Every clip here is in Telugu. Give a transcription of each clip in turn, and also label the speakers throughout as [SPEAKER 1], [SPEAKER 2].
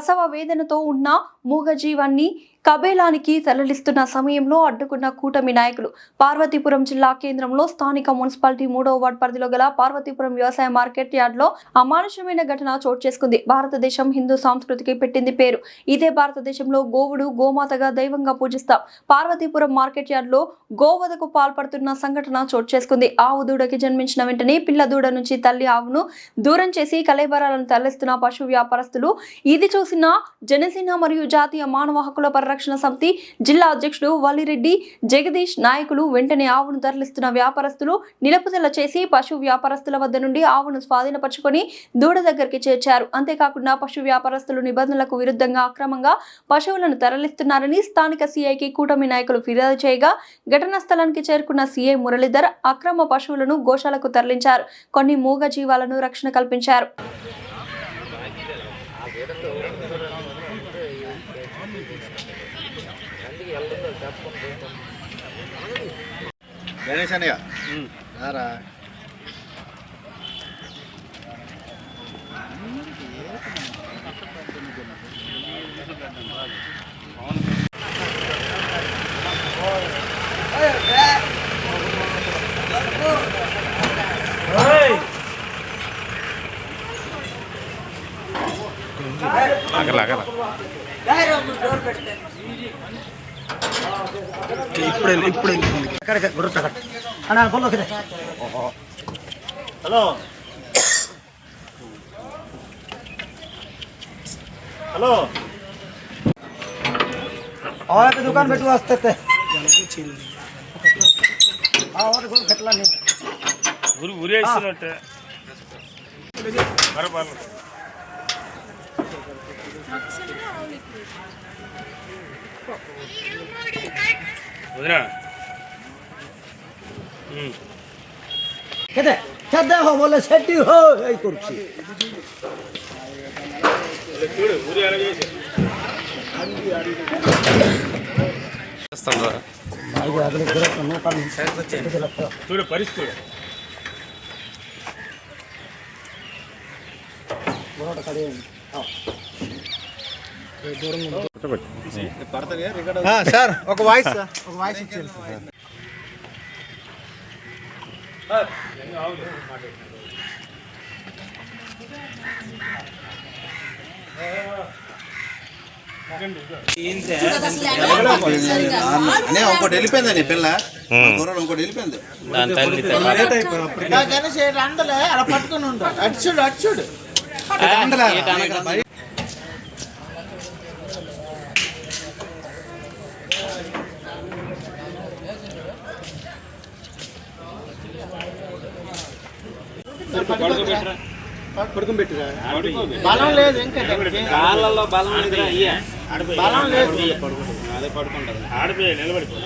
[SPEAKER 1] ప్రసవ వేదనతో ఉన్న మూగజీవాన్ని కబేలానికి తరలిస్తున్న సమయంలో అడ్డుకున్న కూటమి నాయకులు పార్వతీపురం జిల్లా కేంద్రంలో స్థానిక మున్సిపాలిటీ మూడవ వార్డు పరిధిలో గల పార్వతీపురం వ్యవసాయ మార్కెట్ యార్డ్లో అమానుషమైన ఘటన చోటు చేసుకుంది. భారతదేశం హిందూ సంస్కృతికి పెట్టింది పేరు. ఇదే భారతదేశంలో గోవుడు గోమాతగా దైవంగా పూజిస్తాం. పార్వతీపురం మార్కెట్ యార్డ్లో గోవధకు పాల్పడుతున్న సంఘటన చోటు చేసుకుంది. ఆవు దూడకి జన్మించిన వెంటనే పిల్ల దూడ నుంచి తల్లి ఆవును దూరం చేసి కలేబరాలను తరలిస్తున్న పశు వ్యాపారస్తులు ఇది చూసిన జనసేన మరియు జాతీయ మానవ హక్కుల పర పరిరక్షణ సమితి జిల్లా అధ్యక్షుడు వల్లిరెడ్డి జగదీష్ నాయకులు వెంటనే ఆవును తరలిస్తున్న వ్యాపారస్తులు నిలుపుదల చేసి పశు వ్యాపారస్తుల వద్ద నుండి ఆవును స్వాధీనపరుచుకొని దూడ దగ్గరికి చేర్చారు. అంతేకాకుండా పశు వ్యాపారస్తులు నిబంధనలకు విరుద్ధంగా అక్రమంగా పశువులను తరలిస్తున్నారని స్థానిక సీఐకి కూటమి నాయకులు ఫిర్యాదు చేయగా ఘటనా స్థలానికి చేరుకున్న సీఐ మురళీధర్ అక్రమ పశువులను గోశాలకు తరలించారు. కొన్ని మూగ జీవాలను రక్షణ కల్పించారు.
[SPEAKER 2] గణేష్ అన్నయ్య. రారా?
[SPEAKER 3] ಕಡೆ ಬರುತ್ತೆ ಕಡೆ ಅಣ್ಣ ಫೋನ್ ಹೋಗಿದೆ
[SPEAKER 2] ಹಲೋ ಹಲೋ
[SPEAKER 3] और दुकान बैठो आस्ते थे और गोल खटला नहीं
[SPEAKER 4] ಗುರು ಗುರಿ
[SPEAKER 3] ಐಸಿ ನೋಟ್ರೆ ಬರಬಾರ್ದು ಹೌದ್ರಾ? নো কারণ
[SPEAKER 4] చూడు పరిస్థితి
[SPEAKER 3] বড়টা কাড়ে
[SPEAKER 2] సార్ ఒక వాయిస్ ఒక వాయిస్ ఇచ్చేయండి అనే ఇంకోటి వెళ్ళిపోయిందండి పిల్ల? గుర్రం ఇంకోటి వెళ్ళిపోయింది.
[SPEAKER 5] అందలే అలా పట్టుకుని ఉండు. అటు చూడు అటు చూడు బలం లేదు. ఇంకా దానికి.
[SPEAKER 6] కాళ్ళలో బలం లేదురా అయ్యా
[SPEAKER 5] బలం లేదు
[SPEAKER 6] అదే పడుకుంటది
[SPEAKER 4] ఆడిపోయి నిలబడిపో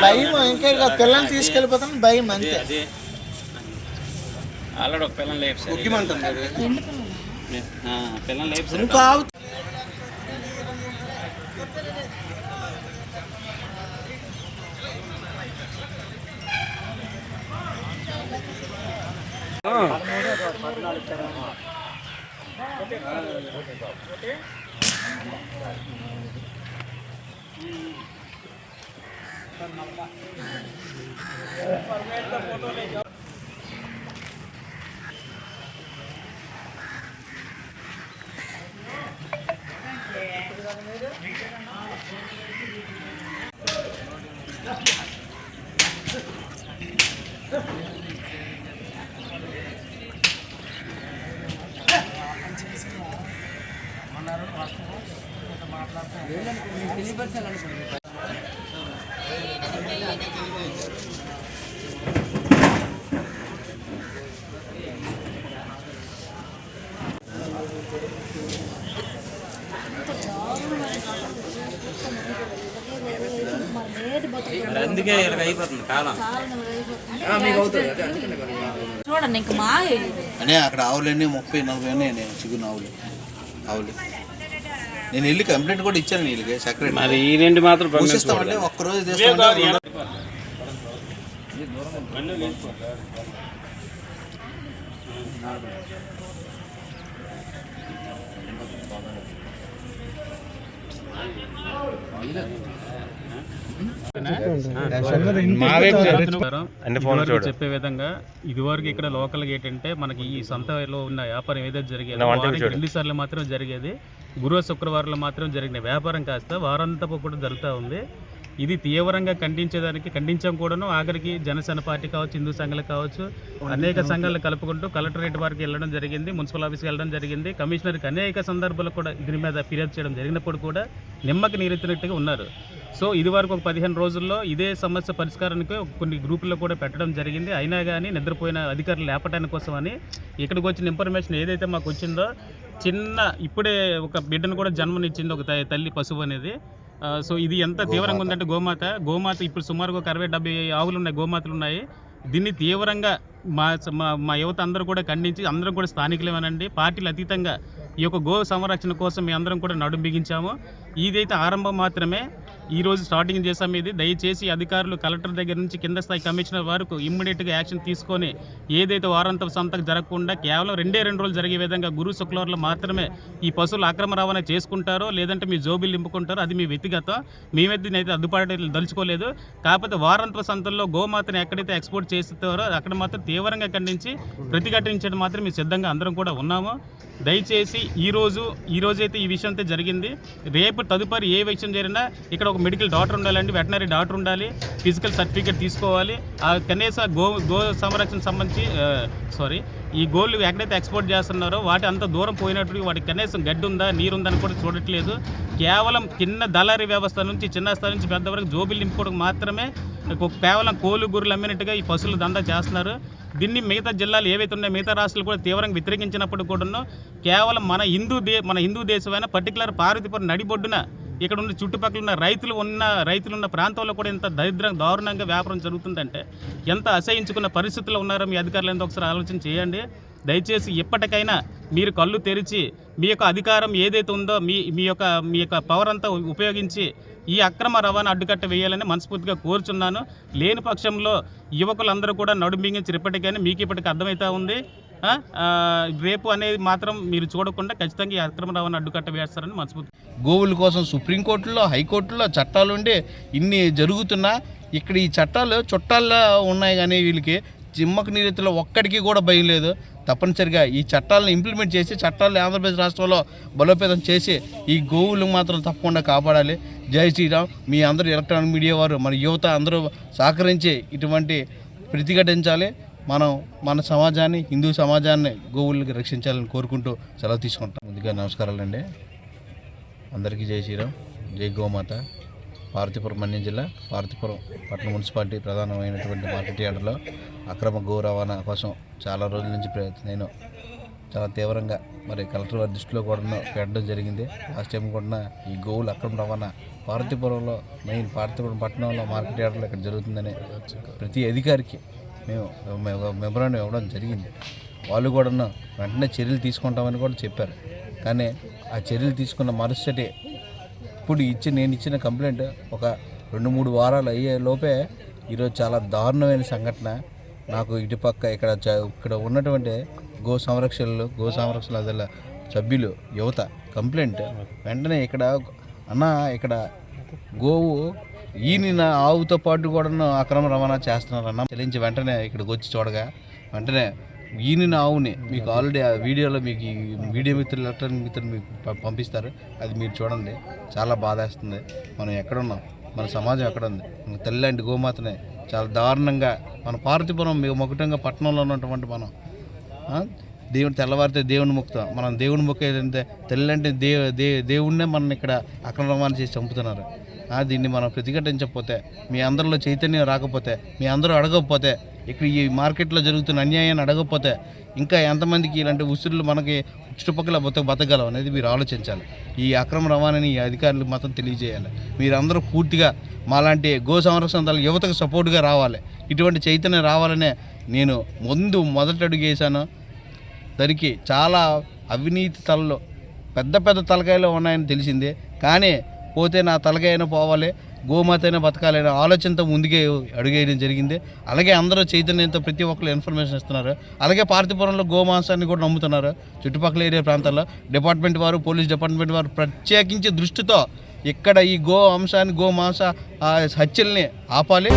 [SPEAKER 5] భయం ఇంకా పిల్లల్ని తీసుకెళ్ళిపోతాను భయం అంతే
[SPEAKER 6] ఆల్రెడీ ఒక పిల్లలు లేపు సార్ పిల్లలు లేపు సార్
[SPEAKER 5] పద్నాలుగు
[SPEAKER 6] Yeah. అందుకే అయిపోతుంది కాలం.
[SPEAKER 7] చూడండి ఇంక మా
[SPEAKER 2] అనే అక్కడ ఆవులన్నీ ముప్పై నలభై ఉన్నాయి నేను చిగురు ఆవులు. ఆవులు. నేను వెళ్ళి కంప్లైంట్ కూడా ఇచ్చాను వీళ్ళకి సెక్రటరీ.
[SPEAKER 6] మరి ఈ రెండు మాత్రం
[SPEAKER 8] ఇదివరకు చెప్పే విధంగా ఇదివరకు ఇక్కడ లోకల్ ఏంటంటే మనకి ఈ సంతలో ఉన్న వ్యాపారం ఏదైతే జరిగేది రెండు సార్లు మాత్రం జరిగేది. గురువ శుక్రవారంలో మాత్రం జరిగిన వ్యాపారం కాస్త వారంతా కూడా జరుగుతూ ఉంది. ఇది తీవ్రంగా ఖండించేదానికి ఖండించం కూడాను ఆఖరికి జనసేన పార్టీ కావచ్చు హిందూ సంఘాలు కావచ్చు అనేక సంఘాలు కలుపుకుంటూ కలెక్టరేట్ వారికి వెళ్ళడం జరిగింది మున్సిపల్ ఆఫీస్కి వెళ్ళడం జరిగింది కమిషనర్కి అనేక సందర్భాలు కూడా దీని మీద ఫిర్యాదు చేయడం జరిగినప్పుడు కూడా నిమ్మకి నీరెత్తినట్టుగా ఉన్నారు. సో ఇది వరకు ఒక పదిహేను రోజుల్లో ఇదే సమస్య పరిష్కారానికి కొన్ని గ్రూపుల్లో కూడా పెట్టడం జరిగింది. అయినా కానీ నిద్రపోయిన అధికారులు లేపటానికి కోసమని ఇక్కడికి వచ్చిన ఇన్ఫర్మేషన్ ఏదైతే మాకు వచ్చిందో చిన్న ఇప్పుడే ఒక బిడ్డను కూడా జన్మనిచ్చింది ఒక త- తల్లి పశువు అనేది. సో ఇది ఎంత తీవ్రంగా ఉందంటే గోమాత. గోమాత ఇప్పుడు సుమారుగా ఒక అరవై డెబ్బై ఆవులు ఉన్నాయి గోమాతలు ఉన్నాయి. దీన్ని తీవ్రంగా మా మా యువత అందరూ కూడా ఖండించి అందరం కూడా స్థానికులేమనండి. పార్టీలు అతీతంగా ఈ యొక్క గో సంరక్షణ కోసం మీ అందరం కూడా నడుం బిగించాము. ఇదైతే ఆరంభం మాత్రమే. ఈరోజు స్టార్టింగ్ చేసాం ఇది. దయచేసి అధికారులు కలెక్టర్ దగ్గర నుంచి కింద స్థాయి కమిషనర్ వరకు ఇమ్మీడియట్గా యాక్షన్ తీసుకొని ఏదైతే వారాంత సంతకు జరగకుండా కేవలం రెండే రెండు రోజులు జరిగే విధంగా గురు శుక్రవారాలు మాత్రమే ఈ పశువులు అక్రమ రవాణా చేసుకుంటారో లేదంటే మీ జోబీలు నింపుకుంటారో అది మీ వ్యక్తిగతం. మేమైతే నేనైతే అద్దుపాటు దలుచుకోలేదు. కాకపోతే వారాంత సంతల్లో గోమాతను ఎక్కడైతే ఎక్స్పోర్ట్ చేస్తారో అక్కడ మాత్రం తీవ్రంగా ఖండించి ప్రతిఘటించడం మాత్రం మేము సిద్ధంగా అందరం కూడా ఉన్నాము. దయచేసి ఈ రోజు ఈ రోజైతే ఈ విషయం అయితే జరిగింది. రేపు తదుపరి ఏ విషయం జరిగినా ఇక్కడ ఒక మెడికల్ డాక్టర్ ఉండాలండి వెటనరీ డాక్టర్ ఉండాలి ఫిజికల్ సర్టిఫికేట్ తీసుకోవాలి. ఆ కనీస గో గో సంరక్షణ సంబంధించి సారీ ఈ గోళ్ళు ఎక్కడైతే ఎక్స్పోర్ట్ చేస్తున్నారో వాటి అంత దూరం పోయినట్టు వాటికి కనీసం గడ్డి ఉందా నీరు ఉందా అని కూడా చూడట్లేదు. కేవలం కింద దళారీ వ్యవస్థ నుంచి చిన్న స్థాయి నుంచి పెద్ద వరకు జోబీలు నింపుకోవడం మాత్రమే కేవలం కోళ్ళు గుర్రెలు అమ్మినట్టుగా ఈ పశువులు దందా చేస్తున్నారు. దీన్ని మిగతా జిల్లాలు ఏవైతే ఉన్నాయో మిగతా రాష్ట్రాలు కూడా తీవ్రంగా వ్యతిరేకించినప్పుడు కూడాను కేవలం మన హిందూ దే మన హిందూ దేశమైన పర్టికులర్ పార్వతీపురం నడిబొడ్డున ఇక్కడ ఉన్న చుట్టుపక్కల ఉన్న రైతులు ఉన్న రైతులు ఉన్న ప్రాంతంలో కూడా ఇంత దరిద్రం దారుణంగా వ్యాపారం జరుగుతుందంటే ఎంత అసహించుకున్న పరిస్థితుల్లో ఉన్నారో మీ అధికారులు ఎంత ఒకసారి ఆలోచన చేయండి. దయచేసి ఇప్పటికైనా మీరు కళ్ళు తెరిచి మీ యొక్క అధికారం ఏదైతే ఉందో మీ మీ యొక్క మీ యొక్క పవర్ అంతా ఉపయోగించి ఈ అక్రమ రవాణా అడ్డుకట్ట వేయాలని మనస్ఫూర్తిగా కోరుచున్నాను. లేని పక్షంలో యువకులందరూ కూడా నడుమింగించి ఇప్పటికైనా మీకు ఇప్పటికీ అర్థమవుతా ఉంది. రేపు అనేది మాత్రం మీరు చూడకుండా ఖచ్చితంగా ఈ అక్రమ రవాణా అడ్డుకట్ట వేస్తారని మర్చిపోతుంది
[SPEAKER 9] గోవుల కోసం సుప్రీంకోర్టులో హైకోర్టులో చట్టాలు ఉండి ఇన్ని జరుగుతున్నా ఇక్కడ ఈ చట్టాలు చుట్టాల్లో ఉన్నాయి కానీ వీళ్ళకి జిమ్మకు నీరెత్తులో ఒక్కడికి కూడా భయం లేదు. తప్పనిసరిగా ఈ చట్టాలను ఇంప్లిమెంట్ చేసి చట్టాలను ఆంధ్రప్రదేశ్ రాష్ట్రంలో బలోపేతం చేసి ఈ గోవులు మాత్రం తప్పకుండా కాపాడాలి. జై శ్రీరామ్. మీ అందరూ ఎలక్ట్రానిక్ మీడియా వారు మన యువత అందరూ సహకరించి ఇటువంటి ప్రతిఘటించాలి. మనం మన సమాజాన్ని హిందూ సమాజాన్ని గోవులకి రక్షించాలని కోరుకుంటూ సెలవు తీసుకుంటాం ముందుగా నమస్కారాలండి. అందరికీ జై శ్రీరామ్ జై గోమాత. పార్వతీపురం మన్యం జిల్లా పార్వతీపురం పట్టణ మున్సిపాలిటీ ప్రధానమైనటువంటి మార్కెట్ యార్డులో అక్రమ గో రవాణా కోసం చాలా రోజుల నుంచి నేను చాలా తీవ్రంగా మరి కలెక్టర్ వారి దృష్టిలో కూడా పెట్టడం జరిగింది. లాస్ట్ టైం కూడా ఈ గోవులు అక్రమ రవాణా పార్వతీపురంలో మెయిన్ పార్వతీపురం పట్టణంలో మార్కెట్ యార్డులో ఇక్కడ జరుగుతుందని ప్రతి అధికారికి మేము మెమరాండం ఇవ్వడం జరిగింది. వాళ్ళు కూడా వెంటనే చర్యలు తీసుకుంటామని కూడా చెప్పారు. కానీ ఆ చర్యలు తీసుకున్న మరుసటి ఇప్పుడు ఇచ్చి నేను ఇచ్చిన కంప్లైంట్ ఒక రెండు మూడు వారాలు అయ్యే లోపే ఈరోజు చాలా దారుణమైన సంఘటన. నాకు ఇటుపక్క ఇక్కడ చ- ఇక్కడ ఉన్నటువంటి గో సంరక్షణలు గో సంరక్షణ అదల సభ్యులు యువత కంప్లైంట్ వెంటనే ఇక్కడ అన్న ఇక్కడ గోవు ఈయన ఆవుతో పాటు కూడా అక్రమ రవాణా చేస్తున్నారన్న చెల్లించి వెంటనే ఇక్కడికి వచ్చి చూడగా వెంటనే ఈయన ఆవుని మీకు ఆల్రెడీ ఆ వీడియోలో మీకు ఈ వీడియో మిత్రులు ఎలక్ట్రానిక్ మిత్రులు మీకు పంపిస్తారు. అది మీరు చూడండి. చాలా బాధేస్తుంది. మనం ఎక్కడున్నాం? మన సమాజం ఎక్కడ ఉంది మన తల్లి లాంటి గోమాతనే చాలా దారుణంగా మన పార్వతీపురం మీకు మొకటంగా పట్టణంలో ఉన్నటువంటి మనం దేవుని తెల్లవారితే దేవుని మొక్కుతాం. మనం దేవుని మొక్కేదంటే తెల్లంటే దేవు దే దేవుణ్ణే మనం ఇక్కడ అక్రమ రవాణా చేసి చంపుతున్నారు. దీన్ని మనం ప్రతిఘటించకపోతే మీ అందరిలో చైతన్యం రాకపోతే మీ అందరూ అడగకపోతే ఇక్కడ ఈ మార్కెట్లో జరుగుతున్న అన్యాయాన్ని అడగకపోతే ఇంకా ఎంతమందికి ఇలాంటి ఉసురులు మనకి చుట్టుపక్కల బతక బతకగలం అనేది మీరు ఆలోచించాలి. ఈ అక్రమ రవాణాని ఈ అధికారులు మాత్రం తెలియజేయాలి. మీరందరూ పూర్తిగా మాలాంటి గో సంరక్షణ దళ యువతకు సపోర్ట్గా రావాలి. ఇటువంటి చైతన్యం రావాలనే నేను ముందు మొదటి అడుగేశాను. దానికి చాలా అవినీతి తలలు పెద్ద పెద్ద తలకాయలు ఉన్నాయని తెలిసింది. కానీ పోతే నా తలకైనా పోవాలి గోమాతైనా బతకాలనే ఆలోచనతో ముందుకే అడుగేయడం జరిగింది. అలాగే అందరూ చైతన్యంతో ప్రతి ఒక్కరు ఇన్ఫర్మేషన్ ఇస్తున్నారు. అలాగే పార్థిపురంలో గోమాంసాన్ని కూడా నమ్ముతున్నారు చుట్టుపక్కల ఏరియా ప్రాంతాల్లో. డిపార్ట్మెంట్ వారు పోలీస్ డిపార్ట్మెంట్ వారు ప్రత్యేకించి దృష్టితో ఇక్కడ ఈ గో అంశాన్ని గోమాంస ఆ, హత్యల్ని ఆపాలి.